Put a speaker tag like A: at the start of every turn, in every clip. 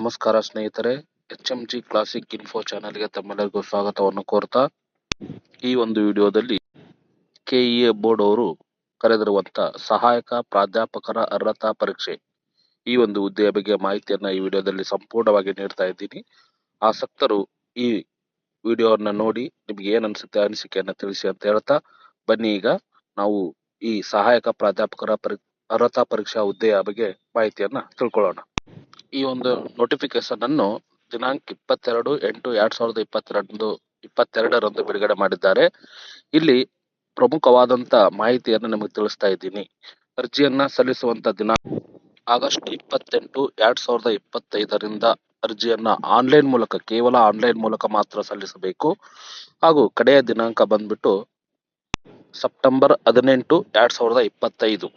A: ನಮಸ್ಕಾರ ಸ್ನೇಹಿತರೆ H M G classic info ಚಾನೆಲ್ಗೆ ತಮ್ಮೆಲ್ಲರಿಗೂ ಸ್ವಾಗತವನ್ನು ಕೋರ್ತಾ, ಈ ಒಂದು ವಿಡಿಯೋದಲ್ಲಿ ಕೆಇಎ ಬೋರ್ಡ್ ಅವರು ಕರೆದಿರುವಂತ ಸಹಾಯಕ ಪ್ರಾಧ್ಯಾಪಕರ ಅರ್ಹತಾ ಪರೀಕ್ಷೆ. ಈ ಒಂದು ಹುದ್ದೆಯ ಬಗ್ಗೆ ಮಾಹಿತಿಯನ್ನ ಈ ವಿಡಿಯೋದಲ್ಲಿ ಸಂಪೂರ್ಣವಾಗಿ ನೀಡ್ತಾ ಇದ್ದೀನಿ. ಆಸಕ್ತರು ಈ ವಿಡಿಯೋವನ್ನು ನೋಡಿ ನಿಮ್ಗೆ ಏನ್ ಅನ್ಸುತ್ತೆ, ಅನಿಸಿಕೆಯನ್ನ ತಿಳಿಸಿ ಅಂತ ಹೇಳ್ತಾ, ಬನ್ನಿ ಈಗ ನಾವು ಈ ಸಹಾಯಕ ಪ್ರಾಧ್ಯಾಪಕರ ಪರಿ, ಅರ್ಹತಾ ಪರೀಕ್ಷಾ ಹುದ್ದೆಯ ಬಗ್ಗೆ ಮಾಹಿತಿಯನ್ನ ತಿಳ್ಕೊಳ್ಳೋಣ. ಈ ಒಂದು ನೋಟಿಫಿಕೇಶನ್ ಅನ್ನು ದಿನಾಂಕ ಇಪ್ಪತ್ತೆರಡು ಎಂಟು ಎರಡ್ ಸಾವಿರದ ಇಪ್ಪತ್ತೆರಡು ಇಪ್ಪತ್ತೆರಡರಂದು ಬಿಡುಗಡೆ ಮಾಡಿದ್ದಾರೆ. ಇಲ್ಲಿ ಪ್ರಮುಖವಾದಂತ ಮಾಹಿತಿಯನ್ನು ನಿಮಗೆ ತಿಳಿಸ್ತಾ ಇದ್ದೀನಿ. ಅರ್ಜಿಯನ್ನ ಸಲ್ಲಿಸುವಂತ ದಿನ ಆಗಸ್ಟ್ ಇಪ್ಪತ್ತೆಂಟು ಎರಡ್ ಸಾವಿರದ ಇಪ್ಪತ್ತೈದರಿಂದ ಅರ್ಜಿಯನ್ನ ಆನ್ಲೈನ್ ಮೂಲಕ, ಕೇವಲ ಆನ್ಲೈನ್ ಮೂಲಕ ಮಾತ್ರ ಸಲ್ಲಿಸಬೇಕು. ಹಾಗೂ ಕಡೆಯ ದಿನಾಂಕ ಬಂದ್ಬಿಟ್ಟು ಸೆಪ್ಟೆಂಬರ್ ಹದಿನೆಂಟು ಎರಡ್ ಸಾವಿರದ ಇಪ್ಪತ್ತೈದು.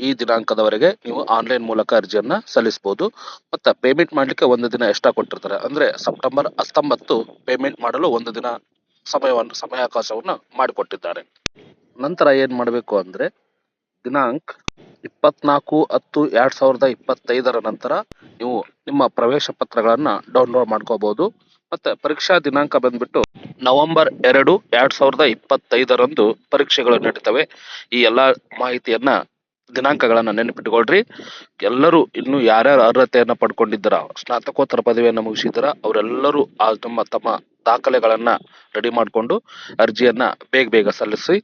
A: ಈ ದಿನಾಂಕದವರೆಗೆ ನೀವು ಆನ್ಲೈನ್ ಮೂಲಕ ಅರ್ಜಿಯನ್ನ ಸಲ್ಲಿಸಬಹುದು ಮತ್ತೆ ಪೇಮೆಂಟ್ ಮಾಡ್ಲಿಕ್ಕೆ ಒಂದು ದಿನ ಎಕ್ಸ್ಟ್ರಾ ಕೊಟ್ಟಿರ್ತಾರೆ. ಅಂದ್ರೆ ಸೆಪ್ಟೆಂಬರ್ ಹತ್ತೊಂಬತ್ತು ಪೇಮೆಂಟ್ ಮಾಡಲು ಒಂದು ದಿನ ಸಮಯವನ್ನು, ಸಮಯಾವಕಾಶವನ್ನು ಮಾಡಿಕೊಟ್ಟಿದ್ದಾರೆ. ನಂತರ ಏನ್ ಮಾಡಬೇಕು ಅಂದ್ರೆ ದಿನಾಂಕ ಇಪ್ಪತ್ನಾಲ್ಕು ಹತ್ತು ಎರಡ್ ಸಾವಿರದ ಇಪ್ಪತ್ತೈದರ ನಂತರ ನೀವು ನಿಮ್ಮ ಪ್ರವೇಶ ಪತ್ರಗಳನ್ನ ಡೌನ್ಲೋಡ್ ಮಾಡ್ಕೋಬಹುದು ಮತ್ತೆ ಪರೀಕ್ಷಾ ದಿನಾಂಕ ಬಂದ್ಬಿಟ್ಟು ನವೆಂಬರ್ ಎರಡು ಎರಡ್ ಸಾವಿರದ ಇಪ್ಪತ್ತೈದರಂದು ಪರೀಕ್ಷೆಗಳು ನಡೀತವೆ. ಈ ಎಲ್ಲಾ ಮಾಹಿತಿಯನ್ನ ದಿನಾಂಕಗಳನ್ನ ನೆನಪಿಟ್ಟುಕೊಳ್ರಿ ಎಲ್ಲರೂ ಇನ್ನು ಯಾರ್ಯಾರು ಅರ್ಹತೆಯನ್ನ ಪಡ್ಕೊಂಡಿದ್ದರ, ಸ್ನಾತಕೋತ್ತರ ಪದವಿಯನ್ನ ಮುಗಿಸಿದ್ರ ಅವರೆಲ್ಲರೂ ಆ ತಮ್ಮ ತಮ್ಮ ದಾಖಲೆಗಳನ್ನ ರೆಡಿ ಮಾಡಿಕೊಂಡು ಅರ್ಜಿಯನ್ನ ಬೇಗ ಬೇಗ ಸಲ್ಲಿಸಿ.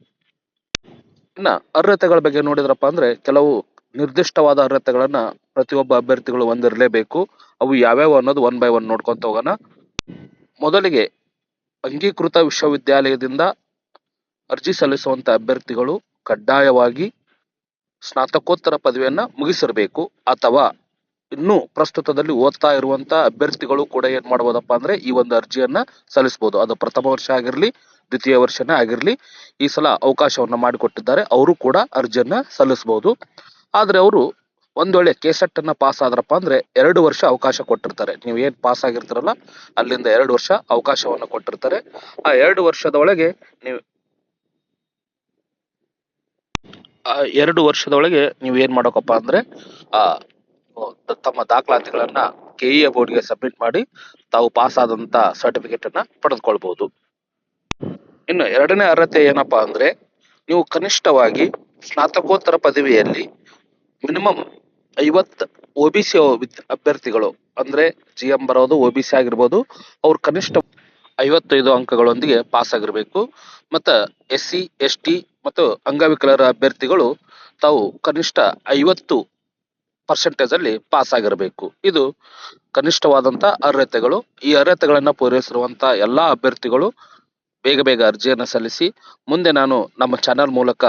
A: ಇನ್ನ ಅರ್ಹತೆಗಳ ಬಗ್ಗೆ ನೋಡಿದ್ರಪ್ಪ ಅಂದ್ರೆ ಕೆಲವು ನಿರ್ದಿಷ್ಟವಾದ ಅರ್ಹತೆಗಳನ್ನ ಪ್ರತಿಯೊಬ್ಬ ಅಭ್ಯರ್ಥಿಗಳು ಹೊಂದಿರಲೇಬೇಕು. ಅವು ಯಾವ್ಯಾವ ಅನ್ನೋದು ಒನ್ ಬೈ ಒನ್ ನೋಡ್ಕೊಂತ ಹೋಗೋಣ. ಮೊದಲಿಗೆ ಅಂಗೀಕೃತ ವಿಶ್ವವಿದ್ಯಾಲಯದಿಂದ ಅರ್ಜಿ ಸಲ್ಲಿಸುವಂತ ಅಭ್ಯರ್ಥಿಗಳು ಕಡ್ಡಾಯವಾಗಿ ಸ್ನಾತಕೋತ್ತರ ಪದವಿಯನ್ನ ಮುಗಿಸಿರಬೇಕು ಅಥವಾ ಇನ್ನು ಪ್ರಸ್ತುತದಲ್ಲಿ ಓದ್ತಾ ಇರುವಂತ ಅಭ್ಯರ್ಥಿಗಳು ಕೂಡ ಏನ್ ಮಾಡಬಹುದಪ್ಪ ಅಂದ್ರೆ ಈ ಒಂದು ಅರ್ಜಿಯನ್ನ ಸಲ್ಲಿಸಬಹುದು ಅದು ಪ್ರಥಮ ವರ್ಷ ಆಗಿರ್ಲಿ, ದ್ವಿತೀಯ ವರ್ಷನೇ ಆಗಿರ್ಲಿ, ಈ ಸಲ ಅವಕಾಶವನ್ನ ಮಾಡಿಕೊಟ್ಟಿದ್ದಾರೆ. ಅವರು ಕೂಡ ಅರ್ಜಿಯನ್ನ ಸಲ್ಲಿಸಬಹುದು ಆದ್ರೆ ಅವರು ಒಂದ್ ವೇಳೆ ಕೆಸೆಟ್ ಅನ್ನ ಪಾಸ್ ಆದ್ರಪ್ಪ ಅಂದ್ರೆ ಎರಡು ವರ್ಷ ಅವಕಾಶ ಕೊಟ್ಟಿರ್ತಾರೆ. ನೀವು ಏನ್ ಪಾಸ್ ಆಗಿರ್ತಾರಲ್ಲ, ಅಲ್ಲಿಂದ ಎರಡು ವರ್ಷ ಅವಕಾಶವನ್ನ ಕೊಟ್ಟಿರ್ತಾರೆ. ಆ ಎರಡು ವರ್ಷದ ಒಳಗೆ ನೀವು ಆ ಎರಡು ವರ್ಷದೊಳಗೆ ನೀವು ಏನ್ ಮಾಡೋಕಪ್ಪ ಅಂದ್ರೆ ತಮ್ಮ ದಾಖಲಾತಿಗಳನ್ನ ಕೆಇಎ ಬೋರ್ಡ್ಗೆ ಸಬ್ಮಿಟ್ ಮಾಡಿ ತಾವು ಪಾಸ್ ಆದಂತ ಸರ್ಟಿಫಿಕೇಟ್ ಅನ್ನ ಪಡೆದುಕೊಳ್ಬಹುದು. ಇನ್ನು ಎರಡನೇ ಅರ್ಹತೆ ಏನಪ್ಪಾ ಅಂದ್ರೆ, ನೀವು ಕನಿಷ್ಠವಾಗಿ ಸ್ನಾತಕೋತ್ತರ ಪದವಿಯಲ್ಲಿ ಮಿನಿಮಮ್ ಐವತ್ ಒ ಬಿ ಸಿ ಅಭ್ಯರ್ಥಿಗಳು, ಅಂದ್ರೆ ಜಿ ಎಂ ಬರೋದು ಒ ಬಿ ಸಿ ಆಗಿರ್ಬೋದು, ಅವ್ರು ಕನಿಷ್ಠ ಐವತ್ತೈದು ಅಂಕಗಳೊಂದಿಗೆ ಪಾಸ್ ಆಗಿರ್ಬೇಕು. ಮತ್ತ ಎಸ್ ಸಿ ಎಸ್ ಟಿ ಮತ್ತು ಅಂಗವಿಕಲರ ಅಭ್ಯರ್ಥಿಗಳು ತಾವು ಕನಿಷ್ಠ ಐವತ್ತು ಪರ್ಸೆಂಟೇಜ್ ಅಲ್ಲಿ ಪಾಸ್ ಆಗಿರಬೇಕು. ಇದು ಕನಿಷ್ಠವಾದಂತ ಅರ್ಹತೆಗಳು. ಈ ಅರ್ಹತೆಗಳನ್ನ ಪೂರೈಸಿರುವಂತ ಎಲ್ಲಾ ಅಭ್ಯರ್ಥಿಗಳು ಬೇಗ ಬೇಗ ಅರ್ಜಿಯನ್ನು ಸಲ್ಲಿಸಿ, ಮುಂದೆ ನಾನು ನಮ್ಮ ಚಾನೆಲ್ ಮೂಲಕ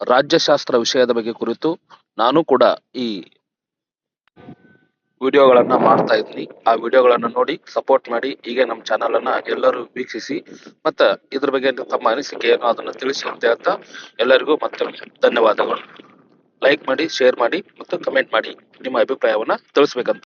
A: ರಾಜ್ಯಶಾಸ್ತ್ರ ವಿಷಯದ ಬಗ್ಗೆ ಕುರಿತು ನಾನು ಕೂಡ ಈ ವಿಡಿಯೋಗಳನ್ನ ಮಾಡ್ತಾ ಇದ್ದೀನಿ ಆ ವಿಡಿಯೋಗಳನ್ನ ನೋಡಿ ಸಪೋರ್ಟ್ ಮಾಡಿ, ಹೀಗೆ ನಮ್ಮ ಚಾನೆಲ್ ಅನ್ನ ಎಲ್ಲರೂ ವೀಕ್ಷಿಸಿ, ಮತ್ತ ಇದ್ರ ಬಗ್ಗೆ ತಮ್ಮ ಅನಿಸಿಕೆ ಏನು ಅದನ್ನ ತಿಳಿಸಿ ಅಂತ ಹೇಳ್ತಾ ಎಲ್ಲರಿಗೂ ಮತ್ತೊಮ್ಮೆ ಧನ್ಯವಾದಗಳು. ಲೈಕ್ ಮಾಡಿ ಶೇರ್ ಮಾಡಿ, ಮತ್ತು ಕಮೆಂಟ್ ಮಾಡಿ ನಿಮ್ಮ ಅಭಿಪ್ರಾಯವನ್ನ ತಿಳಿಸ್ಬೇಕಂತ.